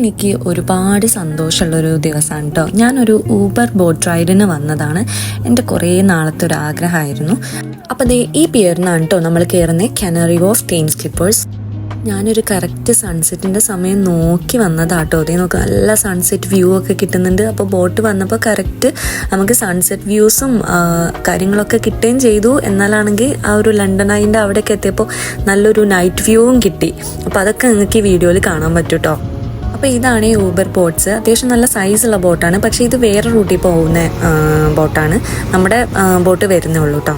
എനിക്ക് ഒരുപാട് സന്തോഷമുള്ളൊരു ദിവസമാണ് കേട്ടോ ഞാനൊരു ഊബർ ബോട്ട് റൈഡിന് വന്നതാണ്. എന്റെ കുറേ നാളത്തെ ഒരു ആഗ്രഹമായിരുന്നു. അപ്പോൾ ദേ ഈ പിയറിനാണ് കേട്ടോ നമ്മൾ കയറുന്നത് കനറി ഓഫ് ടീം സ്ലിപ്പേഴ്സ് ഞാനൊരു കറക്റ്റ് സൺസെറ്റിന്റെ സമയം നോക്കി വന്നതാട്ടോ അതേ നോക്ക് നല്ല സൺസെറ്റ് വ്യൂ ഒക്കെ കിട്ടുന്നുണ്ട്. അപ്പോൾ ബോട്ട് വന്നപ്പോൾ കറക്റ്റ് നമുക്ക് സൺസെറ്റ് വ്യൂസും കാര്യങ്ങളൊക്കെ കിട്ടുകയും ചെയ്തു. എന്നാലാണെങ്കിൽ ആ ഒരു ലണ്ടൻ ഐന്റെ അവിടേക്ക് എത്തിയപ്പോൾ നല്ലൊരു നൈറ്റ് വ്യൂവും കിട്ടി. അപ്പോൾ അതൊക്കെ നിങ്ങൾക്ക് ഈ വീഡിയോയിൽ കാണാൻ പറ്റും കേട്ടോ അപ്പോൾ ഇതാണ് ഈ ഊബർ ബോട്ട്സ് അത്യാവശ്യം നല്ല സൈസുള്ള ബോട്ടാണ് പക്ഷേ ഇത് വേറെ റൂട്ടിൽ പോകുന്ന ബോട്ടാണ് നമ്മുടെ ബോട്ട് വരുന്നേ ഉള്ളൂ കേട്ടോ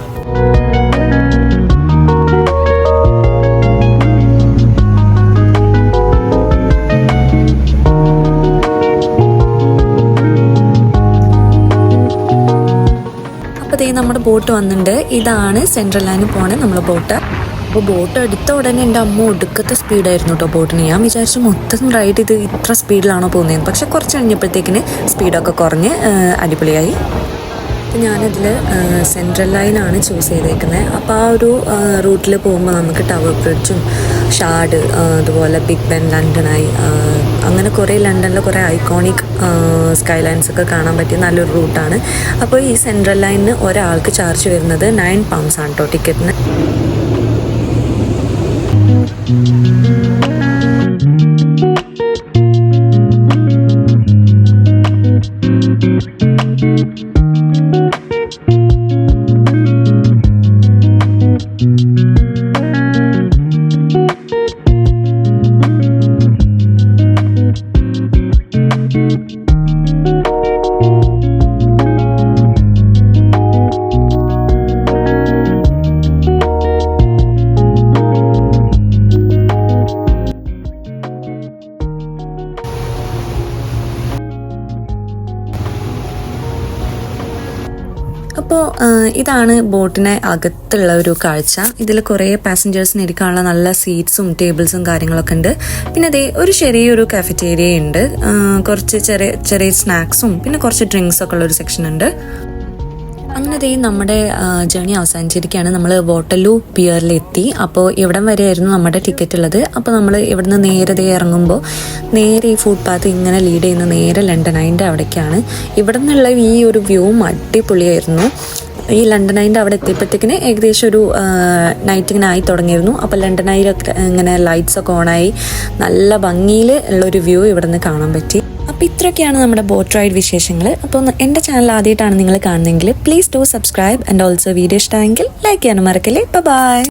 നമ്മുടെ ബോട്ട് വന്നിട്ടുണ്ട് ഇതാണ് സെൻട്രൽ ലൈനിൽ പോണേ നമ്മുടെ ബോട്ട് അപ്പോൾ ബോട്ട് എടുത്ത ഉടനെ എന്റെ അമ്മ ഒടുക്കത്തെ സ്പീഡായിരുന്നു കേട്ടോ ബോട്ടിന് ഞാൻ വിചാരിച്ചു മൊത്തം റൈഡ് ഇത് ഇത്ര സ്പീഡിലാണോ പോകുന്നത് പക്ഷെ കുറച്ച് കഴിഞ്ഞപ്പോഴത്തേക്കിന് സ്പീഡൊക്കെ കുറഞ്ഞ് അടിപൊളിയായി. അപ്പം ഞാനതിൽ സെൻട്രൽ ലൈനാണ് ചൂസ് ചെയ്തേക്കുന്നത് അപ്പോൾ ആ ഒരു റൂട്ടിൽ പോകുമ്പോൾ നമുക്ക് ടവർ ബ്രിഡ്ജും ഷാഡ് അതുപോലെ ബിഗ് ബെൻ ലണ്ടനായി ആയി അങ്ങനെ കുറേ ലണ്ടനിലെ കുറേ ഐക്കോണിക് സ്കൈ ലൈൻസ് ഒക്കെ കാണാൻ പറ്റിയ നല്ലൊരു റൂട്ടാണ് അപ്പോൾ ഈ സെൻട്രൽ ലൈനിന് ഒരാൾക്ക് ചാർജ് വരുന്നത് നയൻ പൗണ്ട്സ് ആണ് കേട്ടോ ടിക്കറ്റിന് Mm-hmm. അപ്പോൾ ഇതാണ് ബോട്ടിനെ അകത്തുള്ള ഒരു കാഴ്ച. ഇതിൽ കുറേ പാസഞ്ചേഴ്സിന് ഇരിക്കാനുള്ള നല്ല സീറ്റ്സും ടേബിൾസും കാര്യങ്ങളൊക്കെ ഉണ്ട്. പിന്നെ അതേ ഒരു ചെറിയൊരു കാഫറ്റേരിയ ഉണ്ട്. കുറച്ച് ചെറിയ ചെറിയ സ്നാക്സും പിന്നെ കുറച്ച് ഡ്രിങ്ക്സ് ഒക്കെ ഉള്ള ഒരു സെക്ഷൻ ഉണ്ട്. അങ്ങനെ നമ്മുടെ ജേണി അവസാനിച്ചിരിക്കുകയാണ്. നമ്മൾ വോട്ടലു പിയറിലെത്തി അപ്പോൾ ഇവിടം വരെയായിരുന്നു നമ്മുടെ ടിക്കറ്റ് ഉള്ളത്. അപ്പോൾ നമ്മൾ ഇവിടുന്ന് നേരെ ദേ ഇറങ്ങുമ്പോൾ നേരെ ഈ ഫുട്പാത്ത് ഇങ്ങനെ ലീഡ് ചെയ്യുന്ന നേരെ ലണ്ടൻ അതിന്റെ അവിടേക്കാണ്. ഇവിടെ നിന്നുള്ള ഈ ഒരു വ്യൂ അടിപൊളിയായിരുന്നു. ഈ ലണ്ടൻ ഐന്റെ അവിടെ എത്തിയപ്പോഴത്തേക്കിന് ഏകദേശം ഒരു നൈറ്റ് ഇങ്ങനെ ആയി തുടങ്ങിയിരുന്നു. അപ്പോൾ ലണ്ടൻ ഐയിലൊക്കെ ഇങ്ങനെ ലൈറ്റ്സ് ഒക്കെ ഓണായി നല്ല ഭംഗിയിൽ ഉള്ളൊരു വ്യൂ ഇവിടെ നിന്ന് കാണാൻ പറ്റി. അപ്പോൾ ഇത്രയൊക്കെയാണ് നമ്മുടെ ബോട്ട് റൈഡ് വിശേഷങ്ങൾ അപ്പോൾ എന്റെ ചാനൽ ആദ്യമായിട്ടാണ് നിങ്ങൾ കാണുന്നതെങ്കിൽ please do subscribe and also video ഇഷ്ടമെങ്കിൽ ലൈക്ക് ചെയ്യാനും മറക്കല്ലേ. ബൈ